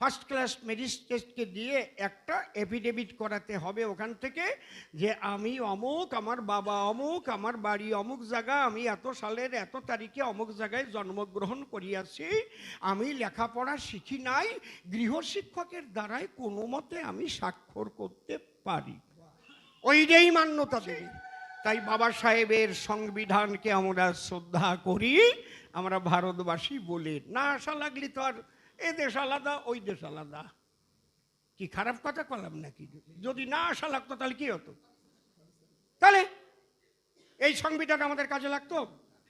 First class ম্যাজিস্ট্রেটকে দিয়ে একটা affidavit করাতে হবে ওখান থেকে যে আমি অমুক, আমার বাবা অমুক, আমার বাড়ি অমুক জায়গা, আমি এত সালের এত তারিখে অমুক জায়গায় জন্মগ্রহণ করিয়াছি, আমি লেখাপড়া শিখি নাই গৃহশিক্ষকের দ্বারাই কোনো মতে আমি স্বাক্ষর করতে পারি। ওইটাই মান্যতা দেবে। তাই বাবা সাহেবের সংবিধানকে আমরা শ্রদ্ধা করি, আমরা ভারতবাসী বলি না আশা লাগলি তো আর এ দেশ আলাদা, ওই দেশ আলাদা। কি খারাপ কথা করলাম নাকি? যদি না আশা লাগতো, তাহলে কি হতো? তাহলে এই সংবিধান আমাদের কাজে লাগতো?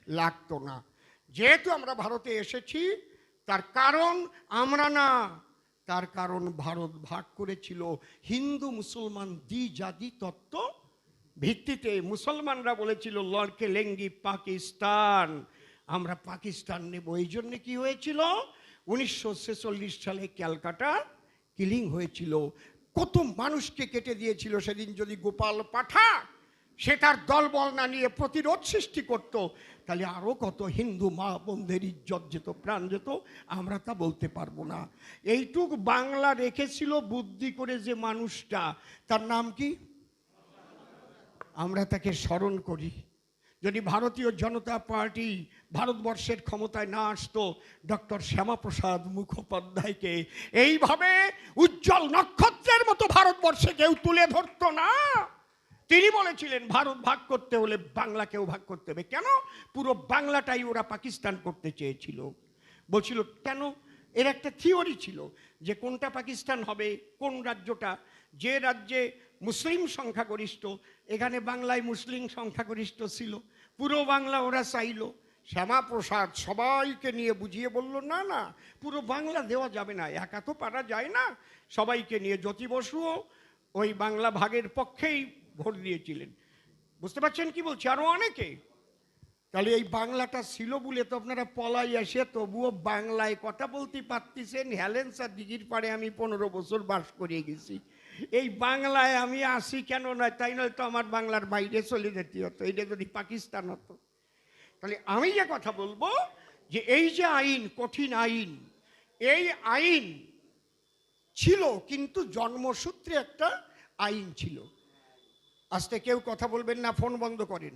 লাগতো না। যেহেতু আমরা ভারতে এসেছি, তার কারণ আমরা না, তার কারণ ভারত ভাগ করেছিল হিন্দু মুসলমান দ্বি জাতি তত্ত্ব ভিত্তিতে। মুসলমানরা বলেছিল, লড়কে লেঙ্গি পাকিস্তান। আমরা পাকিস্তান নেব। এই জন্যে কি হয়েছিল? উনিশশো ছেচল্লিশ সালে ক্যালকাটা কিলিং হয়েছিল। কত মানুষকে কেটে দিয়েছিল সেদিন যদি গোপাল পাঠা, সে তার দলবল না নিয়ে প্রতিরোধ সৃষ্টি করত। তাহলে আরও কত হিন্দু মা বোনদের ইজ্জত যেত, প্রাণ যেত, আমরা তা বলতে পারব না। এইটুক বাংলা রেখেছিল বুদ্ধি করে যে মানুষটা। তার নাম কি? আমরা তাকে স্মরণ করি। যদি ভারতীয় জনতা পার্টি ভারতবর্ষের ক্ষমতায় না আসতো, ডক্টর শ্যামাপ্রসাদ মুখোপাধ্যায়কে এইভাবে উজ্জ্বল নক্ষত্রের মতো ভারতবর্ষে কেউ তুলে ধরতো না। তিনি বলেছিলেন, ভারত ভাগ করতে হলে বাংলাকেও ভাগ করতে হবে। কেন? পুরো বাংলাটাই ওরা পাকিস্তান করতে চেয়েছিল। বলছিল, কেন? এর একটা থিওরি ছিল যে কোনটা পাকিস্তান হবে, কোন রাজ্যটা? যে রাজ্যে মুসলিম সংখ্যাগরিষ্ঠ, এখানে বাংলায় মুসলিম সংখ্যাগরিষ্ঠ ছিল, পুরো বাংলা ওরা চাইলো, শ্যামাপ্রসাদ সবাইকে নিয়ে বুঝিয়ে বলল, না না, পুরো বাংলা দেওয়া যাবে না, একা তো পারা যায় না। সবাইকে নিয়ে জ্যোতি বসুও ওই বাংলা ভাগের পক্ষেই ভোট দিয়েছিলেন। বুঝতে পারছেন কি বলছি? আরও অনেকে। তাহলে এই বাংলাটা ছিল বলে তো আপনারা পলাই আসে, তবুও বাংলায় কথা বলতে পারতেছেন হ্যালেন্স আর দিঘির পাড়ে আমি পনেরো বছর বাস করিয়ে গেছি। এই বাংলায় আমি আসি কেন নয় তাই নয় তো আমার বাংলার বাইরে চলে যেতে হতো, এটা যদি পাকিস্তান হতো। তাহলে আমি যে কথা বলব যে এই যে আইন, কঠিন আইন, এই আইন ছিল, কিন্তু জন্মসূত্রে একটা আইন ছিল। আজকে কেউ কথা বলবেন না, ফোন বন্ধ করেন।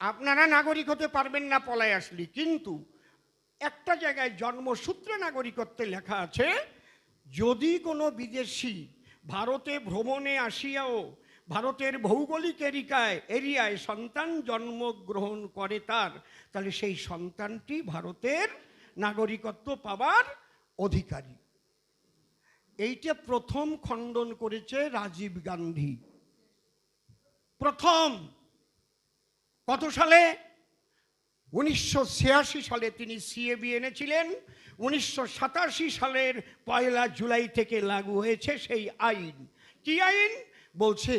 আপনারা নাগরিক হতে পারবেন না পলায় আসলি, কিন্তু একটা জায়গায় জন্মসূত্রে নাগরিকত্বে লেখা আছে যদি কোনো বিদেশি ভারতে ভ্রমণে আসিয়াও ভারতের ভৌগোলিক এরিকায় এরিয়ায় সন্তান জন্মগ্রহণ করে তার, তাহলে সেই সন্তানটি ভারতের নাগরিকত্ব পাবার অধিকারী। এইটা প্রথম খণ্ডন করেছে রাজীব গান্ধী। প্রথম! কত সালে? উনিশশো সালে তিনি সিএবি এনেছিলেন। উনিশশো সাতাশি সালের পয়লা জুলাই থেকে লাগু হয়েছে সেই আইন। কি আইন? বলছে,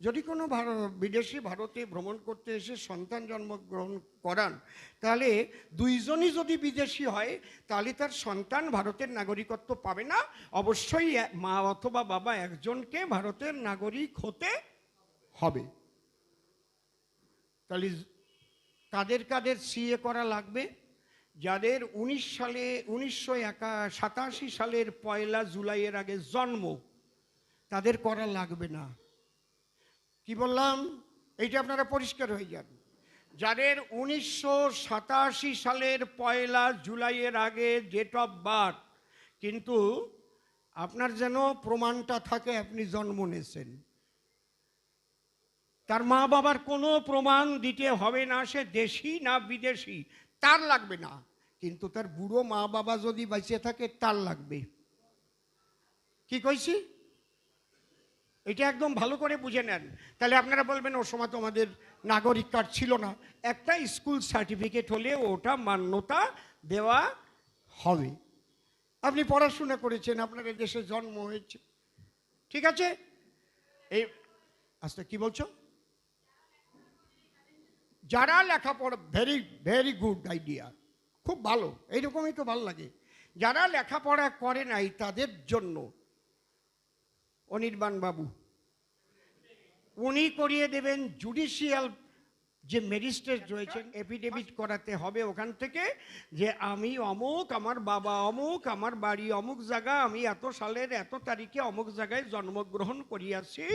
যদি কোনো ভারত বিদেশি ভারতে ভ্রমণ করতে এসে সন্তান জন্মগ্রহণ করান, তাহলে দুইজনই যদি বিদেশি হয়, তাহলে তার সন্তান ভারতের নাগরিকত্ব পাবে না। অবশ্যই মা অথবা বাবা একজনকে ভারতের নাগরিক হতে হবে। তাহলে কাদের কাদের সিএ করা লাগবে? যাদের উনিশ সালে, উনিশশো একা, সাতাশি সালের পয়লা জুলাইয়ের আগে জন্ম, তাদের করা লাগবে না। কি বললাম? এইটা আপনারা পরিষ্কার হয়ে যান। যাদের উনিশশো সাতাশি সালের পয়লা জুলাইয়ের আগে ডেট অফ বার্থ কিন্তু আপনার যেন প্রমাণটা থাকে, আপনি জন্ম নিয়েছেন। তার মা বাবার কোনো প্রমাণ দিতে হবে না, সে দেশি না বিদেশি, তার লাগবে না। কিন্তু তার বুড়ো মা বাবা যদি বেঁচে থাকে, তার লাগবে। কি কইছি? এটা একদম ভালো করে বুঝে নেন। তাহলে আপনারা বলবেন ওর সময় তো আমাদের নাগরিক কার্ড ছিল না। একটা স্কুল সার্টিফিকেট হলে ওটা মান্যতা দেওয়া হবে। আপনি পড়াশোনা করেছেন, আপনার দেশে জন্ম হয়েছে। ঠিক আছে? এই আচ্ছা কি বলছো? যারা লেখাপড়া ভেরি ভেরি গুড আইডিয়া খুব ভালো, এইরকমই তো ভালো লাগে। যারা লেখাপড়া করে নাই তাদের জন্য অনির্বাণ বাবু উনি করিয়ে দেবেন জুডিশিয়াল যে ম্যাজিস্ট্রেট রয়েছেন এফিডেভিট করাতে হবে ওখান থেকে যে আমি অমুক আমার বাবা অমুক আমার বাড়ি অমুক জায়গা আমি এত সালের এত তারিখে অমুক জায়গায় জন্মগ্রহণ করিয়াছি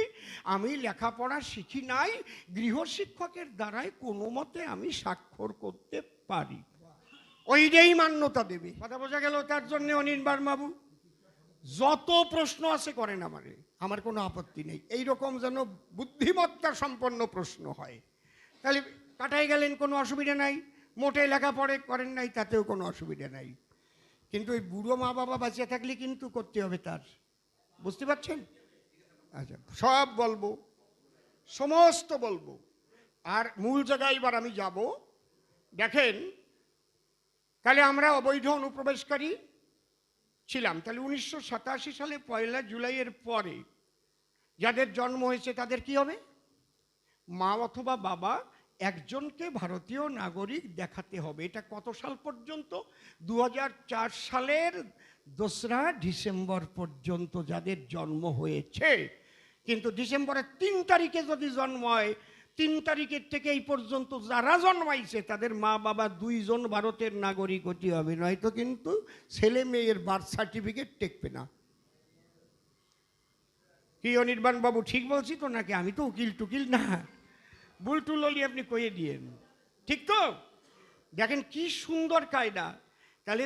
আমি লেখাপড়া শিখি নাই গৃহশিক্ষকের দ্বারাই কোনো মতে আমি স্বাক্ষর করতে পারি। ওইটাই মান্যতা দেবে। কথা বোঝা গেল তার জন্য অনির্বাণ বাবু? যত প্রশ্ন আছে করেন আমারে আমার কোনো আপত্তি নেই। এই রকম যেন বুদ্ধিমত্তা সম্পন্ন প্রশ্ন হয়। তাহলে কাটাই গেলেন, কোনো অসুবিধা নাই। মোটে লেখাপড়ে করেন নাই, তাতেও কোনো অসুবিধা নাই। কিন্তু ওই বুড়ো মা বাবা বাঁচিয়ে থাকলে কিন্তু করতে হবে তার। বুঝতে পারছেন? আচ্ছা সব বলব, সমস্ত বলব। আর মূল জায়গায় এবার আমি যাব। দেখেন তাহলে আমরা অবৈধ অনুপ্রবেশকারী ছিলাম। তাহলে উনিশশো সাতাশি সালে পয়লা জুলাইয়ের পরে যাদের জন্ম হয়েছে তাদের কি হবে? মা অথবা বাবা একজনকে ভারতীয় নাগরিক দেখাতে হবে। এটা কত সাল পর্যন্ত? দু হাজার চার সালের দোসরা ডিসেম্বর পর্যন্ত যাদের জন্ম হয়েছে। কিন্তু ডিসেম্বরের তিন তারিখে যদি জন্ম হয়, তিন তারিখের থেকে এই পর্যন্ত যারা জন্মাইছে, তাদের মা বাবা দুইজন ভারতের নাগরিক হতে হবে নয়তো কিন্তু ছেলে মেয়ের বার্থ সার্টিফিকেট টেকবে না। কি অনির্বাণ বাবু ঠিক বলছি তো নাকি? আমি তো উকিল টুকিল না। ভুল টুল আপনি কয়ে দিয়েন। ঠিক তো? দেখেন কি সুন্দর কায়দা। তাহলে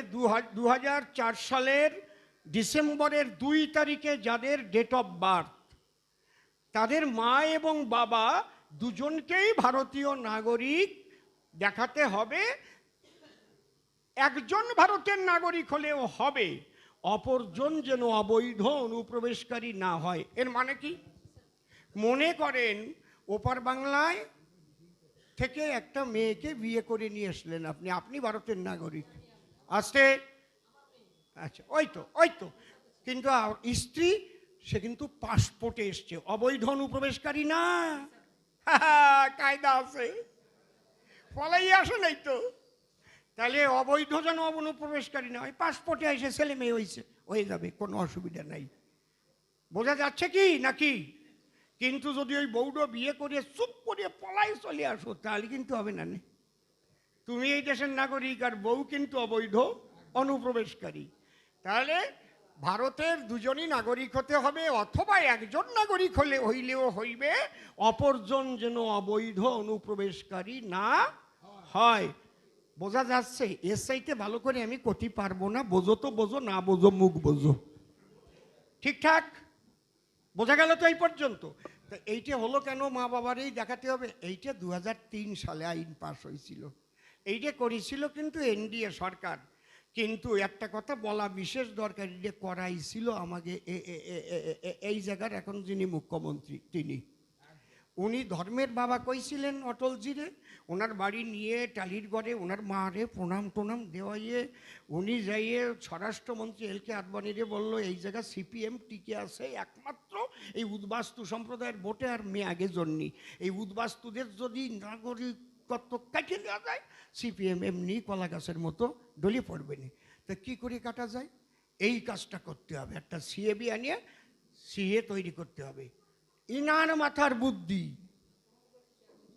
দু হাজার চার সালের ডিসেম্বরের দুই তারিখে যাদের ডেট অফ বার্থ তাদের মা এবং বাবা দুজনকেই ভারতীয় নাগরিক দেখাতে হবে। একজন ভারতের নাগরিক হলেও হবে, অপরজন যেন অবৈধ অনুপ্রবেশকারী না হয়। এর মানে কি? মনে করেন ওপার বাংলায় থেকে একটা মেয়েকে বিয়ে করে নিয়ে আসলেন আপনি। আপনি ভারতের নাগরিক। আসতে আচ্ছা ওই তো ওই তো। কিন্তু স্ত্রী, সে কিন্তু পাসপোর্টে এসছে। অবৈধ অনুপ্রবেশকারী না। কায়দা আছে। ফলাই আসে নাই তো। তাহলে অবৈধ যেন অনুপ্রবেশকারী না হয়, পাসপোর্টে এসে ছেলে মেয়ে হয়েছে হয়ে যাবে, কোনো অসুবিধা নাই। বোঝা যাচ্ছে কি, নাকি? কিন্তু যদি ওই বৌডো বিয়ে করিয়ে চুপ করিয়ে পলাই চলে আসো, তাহলে কিন্তু হবে না। তুমি এই দেশের নাগরিক আর বউ কিন্তু অবৈধ, অনুপ্রবেশকারী। তাহলে ভারতের দুজনই নাগরিক হতে হবে, অথবা একজন নাগরিক হলে, হইলেও হইবে, অপরজন যেন অবৈধ, অনুপ্রবেশকারী না হয়। বোঝা যাচ্ছে, এর চাইতে ভালো করে আমি কতি পারব না, বোঝো তো বোঝো, না বোঝো মুখ বোঝো। ঠিকঠাক? বোঝা গেল তো এই পর্যন্ত। তো এইটা হলো কেন মা বাবারই দেখাতে হবে? এইটা দু সালে আইন পাশ হয়েছিল। এইটা করেছিল কিন্তু এনডিএ সরকার। কিন্তু একটা কথা বলা বিশেষ দরকার এটা করাইছিল আমাকে এই জায়গার এখন যিনি মুখ্যমন্ত্রী, তিনি। উনি ধর্মের বাবা কইছিলেন অটলজিরে, ওনার বাড়ি নিয়ে টালির ঘরে ওনার মারে প্রণাম টনাম দেওয়াইয়ে, উনি যাইয়ে স্বরাষ্ট্রমন্ত্রী এল কে আদবানিরে বলল, এই জায়গা সিপিএম টিকে আছে, একমাত্র এই উদ্বাস্তু সম্প্রদায়ের ভোটে আর মেয়ে আগে জন্যি। এই উদ্বাস্তুদের যদি নাগরিকত্ব কাটিয়ে দেওয়া যায়, সিপিএম এমনি কলা গাছের মতো ডলি পড়বে না। তা কী করে কাটা যায়? এই কাজটা করতে হবে। একটা সিএবি আনিয়ে সিএ তৈরি করতে হবে। ইনার মাথার বুদ্ধি।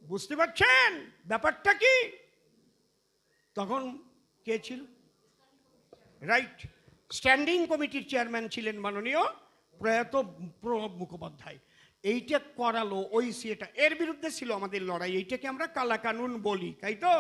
বুঝতে পারছেন? ব্যাপারটা কি? তখন কে ছিল? রাইট। স্ট্যান্ডিং কমিটির চেয়ারম্যান ছিলেন মাননীয় প্রয়াত প্রণব মুখোপাধ্যায়। এইটা করালো, ওই সিএটা। এর বিরুদ্ধে ছিল আমাদের লড়াই। এইটাকে আমরা কালা কানুন বলি, তাই তো?